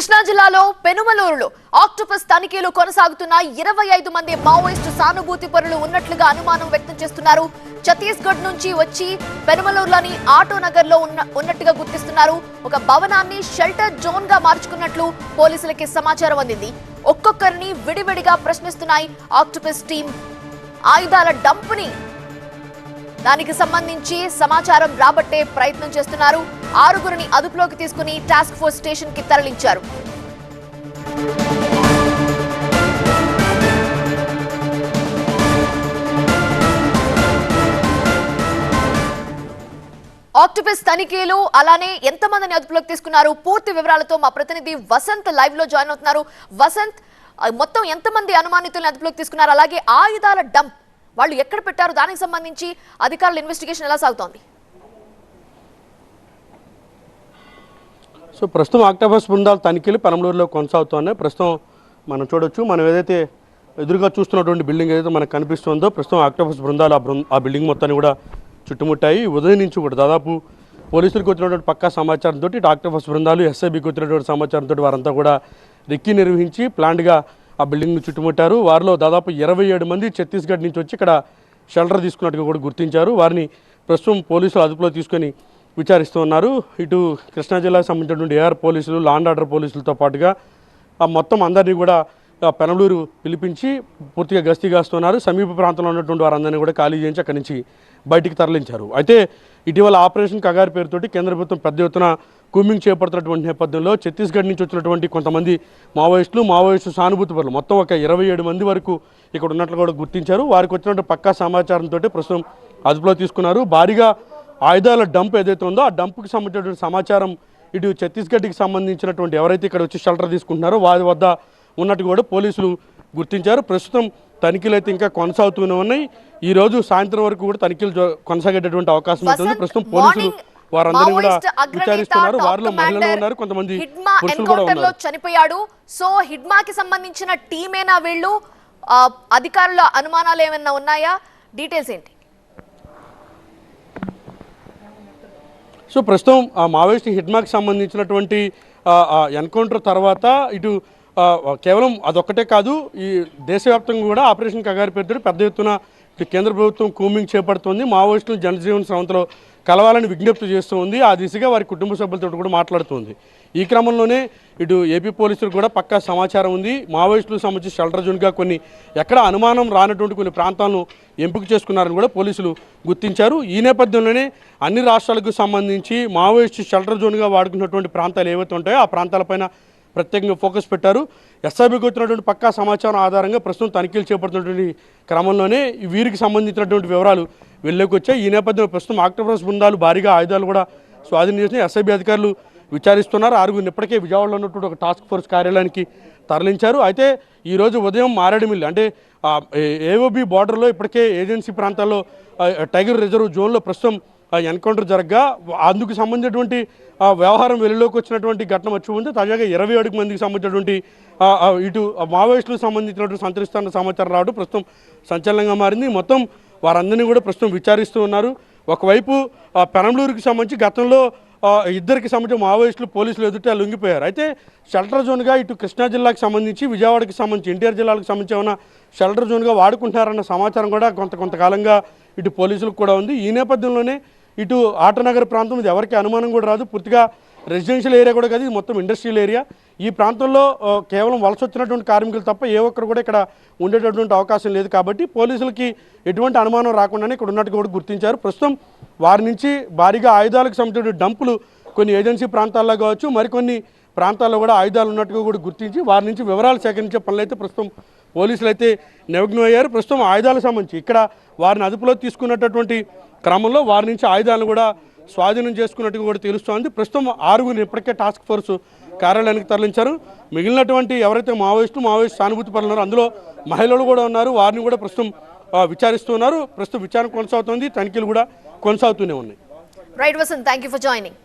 కృష్ణా జిల్లాలో పెనుమలూరులో ఆక్టోపస్ తనిఖీలు కొనసాగుతున్న ఇరవై ఐదు మంది మావోయిస్టు సానుభూతి పరులు ఉన్నట్లుగా అనుమానం వ్యక్తం చేస్తున్నారు. ఛత్తీస్గఢ్ నుంచి వచ్చి పెనుమలూరులోని ఆటో నగర్లో ఉన్న ఉన్నట్టుగా గుర్తిస్తున్నారు. ఒక భవనాన్ని షెల్టర్ జోన్గా మార్చుకున్నట్లు పోలీసులకి సమాచారం అందింది. ఒక్కొక్కరిని విడివిడిగా ప్రశ్నిస్తున్నాయి ఆక్టోపస్ టీం ఆయుధాల డంపుని. దానికి సంబంధించి సమాచారం రాబట్టే ప్రయత్నం చేస్తున్నారు. ఆరుగురిని అదుపులోకి తీసుకుని టాస్క్ ఫోర్స్ స్టేషన్కి తరలించారు. ఆక్టోపస్ తనిఖీలు అలానే ఎంతమందిని అదుపులోకి తీసుకున్నారు? పూర్తి వివరాలతో మా ప్రతినిధి వసంత్ లైవ్లో జాయిన్ అవుతున్నారు. వసంత్ మొత్తం ఎంతమంది అనుమానితుల్ని అదుపులోకి తీసుకున్నారు? అలాగే ఆయుధాల డంప్ వాళ్ళు ఎక్కడ పెట్టారు? దానికి సంబంధించి అధికారుల ఇన్వెస్టిగేషన్ ఎలా సాగుతోంది? సో ప్రస్తుతం ఆక్టోపస్ బృందాల తనిఖీలు పెనంలూరులో కొనసాగుతున్నాయి. ప్రస్తుతం మనం చూడొచ్చు మనం ఏదైతే ఎదురుగా చూస్తున్నటువంటి బిల్డింగ్ ఏదైతే మనకు కనిపిస్తుందో ప్రస్తుతం ఆక్టోపస్ బృందాలు ఆ బృంద ఆ బిల్డింగ్ మొత్తాన్ని కూడా చుట్టుముట్టాయి. ఉదయం నుంచి కూడా దాదాపు పోలీసులకు వచ్చినటువంటి పక్కా సమాచారంతో ఇటు ఆక్టోబస్ బృందాలు ఎస్ఐబికి వచ్చినటువంటి సమాచారంతో వారంతా కూడా రెక్కి నిర్వహించి ప్లాంట్గా ఆ బిల్డింగ్ను చుట్టుముట్టారు. వారిలో దాదాపు ఇరవై ఏడు మంది ఛత్తీస్గఢ్ నుంచి వచ్చి ఇక్కడ షెల్టర్ తీసుకున్నట్టుగా కూడా గుర్తించారు. వారిని ప్రస్తుతం పోలీసులు అదుపులో తీసుకొని విచారిస్తూ ఉన్నారు. ఇటు కృష్ణా జిల్లాకు సంబంధించినటువంటి ఏఆర్ పోలీసులు లాండ్ ఆర్డర్ పోలీసులతో పాటుగా మొత్తం అందరినీ కూడా పెనలూరు పెనమలూరు పిలిపించి పూర్తిగా గస్తీ కాస్తున్నారు సమీప ప్రాంతంలో ఉన్నటువంటి వారందరినీ కూడా ఖాళీ చేయించి అక్కడి నుంచి బయటికి తరలించారు. అయితే ఇటీవల ఆపరేషన్ కగారు పేరుతోటి కేంద్ర ప్రభుత్వం పెద్ద ఎత్తున కూమింగ్ చేపడుతున్నటువంటి నేపథ్యంలో ఛత్తీస్గఢ్ నుంచి వచ్చినటువంటి కొంతమంది మావోయిస్టులు మావోయిస్టు సానుభూతి పరులు మొత్తం ఒక ఇరవై ఏడు మంది వరకు ఇక్కడ ఉన్నట్లు కూడా గుర్తించారు. వారికి వచ్చినటువంటి పక్కా సమాచారంతో ప్రస్తుతం అదుపులో తీసుకున్నారు. భారీగా ఆయుధాల డంప్ ఏదైతే ఉందో ఆ డంప్కి సంబంధించినటువంటి సమాచారం ఇటు ఛత్తీస్గఢ్కి సంబంధించినటువంటి ఎవరైతే ఇక్కడ వచ్చి షెల్టర్ తీసుకుంటున్నారో వారి వద్ద ఉన్నట్టు కూడా పోలీసులు గుర్తించారు. ప్రస్తుతం తనిఖీలు అయితే ఇంకా కొనసాగుతూనే ఉన్నాయి. ఈ రోజు సాయంత్రం వరకు కూడా తనిఖీలు కొనసాగేటటువంటి అవకాశం ఉంటుంది ప్రస్తుతం పోలీసులు వారందరినీ కూడా విచారిస్తున్నారు. వారిలో మహిళలు ఉన్నారు. కొంతమంది పురుషులు కూడా ఉన్నారు. చనిపోయాడు. సో హిడ్మాకి సంబంధించిన టీమేనా వీళ్ళు? అధికారుల అనుమానాలు ఏమైనా ఉన్నాయా? డీటెయిల్స్ ఏంటి? సో ప్రస్తుతం ఆ మావోయిస్ట్ హిడ్మాకి సంబంధించినటువంటి ఎన్కౌంటర్ తర్వాత ఇటు కేవలం అదొక్కటే కాదు ఈ దేశవ్యాప్తంగా కూడా ఆపరేషన్ కగారి పేరుతో పెద్ద ఎత్తున కేంద్ర ప్రభుత్వం కూమింగ్ చేపడుతోంది. మావోయిస్టులు జనజీవన స్రవంతిలో కలవాలని విజ్ఞప్తి చేస్తూ ఉంది. ఆ దిశగా వారి కుటుంబ సభ్యులతో కూడా మాట్లాడుతుంది. ఈ క్రమంలోనే ఇటు ఏపీ పోలీసులు కూడా పక్కా సమాచారం ఉంది. మావోయిస్టులకు సంబంధించి షెల్టర్ జోన్గా కొన్ని ఎక్కడ అనుమానం రానటువంటి కొన్ని ప్రాంతాలను ఎంపిక చేసుకున్నారని కూడా పోలీసులు గుర్తించారు. ఈ నేపథ్యంలోనే అన్ని రాష్ట్రాలకు సంబంధించి మావోయిస్టు షెల్టర్ జోన్గా వాడుకున్నటువంటి ప్రాంతాలు ఏవైతే ఉంటాయో ఆ ప్రాంతాలపైన ప్రత్యేకంగా ఫోకస్ పెట్టారు. ఎస్ఐబికి వచ్చినటువంటి పక్కా సమాచారం ఆధారంగా ప్రస్తుతం తనిఖీలు చేపడుతున్నటువంటి క్రమంలోనే వీరికి సంబంధించినటువంటి వివరాలు వెళ్ళలోకి వచ్చాయి ఈ నేపథ్యంలో ప్రస్తుతం ఆక్టోపస్ బృందాలు భారీగా ఆయుధాలు కూడా స్వాధీనం చేసిన ఎస్ఐబి అధికారులు విచారిస్తున్నారు. ఆరుగురిని ఇప్పటికే విజయవాడలో ఉన్నటువంటి ఒక టాస్క్ ఫోర్స్ కార్యాలయానికి తరలించారు. అయితే ఈరోజు ఉదయం మారేడుమిల్లి అంటే ఏఓబి బార్డర్లో ఇప్పటికే ఏజెన్సీ ప్రాంతాల్లో టైగర్ రిజర్వ్ జోన్లో ప్రస్తుతం ఎన్కౌంటర్ జరగ్గా అందుకు సంబంధించినటువంటి వ్యవహారం వెలుగులోకి వచ్చినటువంటి ఘటన వచ్చి ఉంది. తాజాగా ఇరవై ఏడుకు మందికి సంబంధించినటువంటి ఇటు ఆ మావోయిస్టులకు సంబంధించినటువంటి సంతరిస్తున్న సమాచారం రావడం ప్రస్తుతం సంచలనంగా మారింది. మొత్తం వారందరినీ కూడా ప్రస్తుతం విచారిస్తూ ఉన్నారు. ఒకవైపు ఆ, పెనంలూరుకి సంబంధించి గతంలో ఇద్దరికి సంబంధించి మావోయిస్టులు పోలీసులు ఎదుట లొంగిపోయారు. అయితే షెల్టర్ జోన్గా ఇటు కృష్ణా జిల్లాకు సంబంధించి విజయవాడకి సంబంధించి ఎన్టీఆర్ జిల్లాలకు సంబంధించి ఏమైనా షెల్టర్ జోన్గా వాడుకుంటున్నారన్న సమాచారం కూడా కొంత కొంతకాలంగా ఇటు పోలీసులకు కూడా ఉంది. ఈ నేపథ్యంలోనే ఇటు ఆటనగర్ ప్రాంతం ఇది ఎవరికి అనుమానం కూడా రాదు. పూర్తిగా రెసిడెన్షియల్ ఏరియా కూడా కాదు ఇది మొత్తం ఇండస్ట్రియల్ ఏరియా. ఈ ప్రాంతంలో కేవలం వలస వచ్చినటువంటి కార్మికులు తప్ప ఏ ఒక్కరు కూడా ఇక్కడ ఉండేటటువంటి అవకాశం లేదు కాబట్టి పోలీసులకి ఎటువంటి అనుమానం రాకుండానే ఇక్కడ ఉన్నట్టు కూడా గుర్తించారు. ప్రస్తుతం వారి నుంచి భారీగా ఆయుధాలకు సంబంధించిన డంపులు కొన్ని ఏజెన్సీ ప్రాంతాల్లో కావచ్చు మరికొన్ని ప్రాంతాల్లో కూడా ఆయుధాలు ఉన్నట్టుగా కూడా గుర్తించి వారి నుంచి వివరాలు సేకరించే పనులు అయితే ప్రస్తుతం పోలీసులు అయితే నిమగ్నం అయ్యారు ప్రస్తుతం ఆయుధాలకు సంబంధించి ఇక్కడ వారిని అదుపులో తీసుకున్నటువంటి క్రమంలో వారి నుంచి ఆయుధాలను కూడా స్వాధీనం చేసుకున్నట్టుగా కూడా తెలుస్తోంది. ప్రస్తుతం ఆరుగురిని ఇప్పటికే టాస్క్ ఫోర్స్ కార్యాలయానికి తరలించారు. మిగిలినటువంటి ఎవరైతే మావోయిస్టు మావోయిస్ట్ సానుభూతి పరులున్నారో అందులో మహిళలు కూడా ఉన్నారు. వారిని కూడా ప్రస్తుతం విచారిస్తున్నారు. ప్రస్తుతం విచారణ కొనసాగుతోంది. తనిఖీలు కూడా కొనసాగుతూనే ఉన్నాయి. Right Vasanth thank you for joining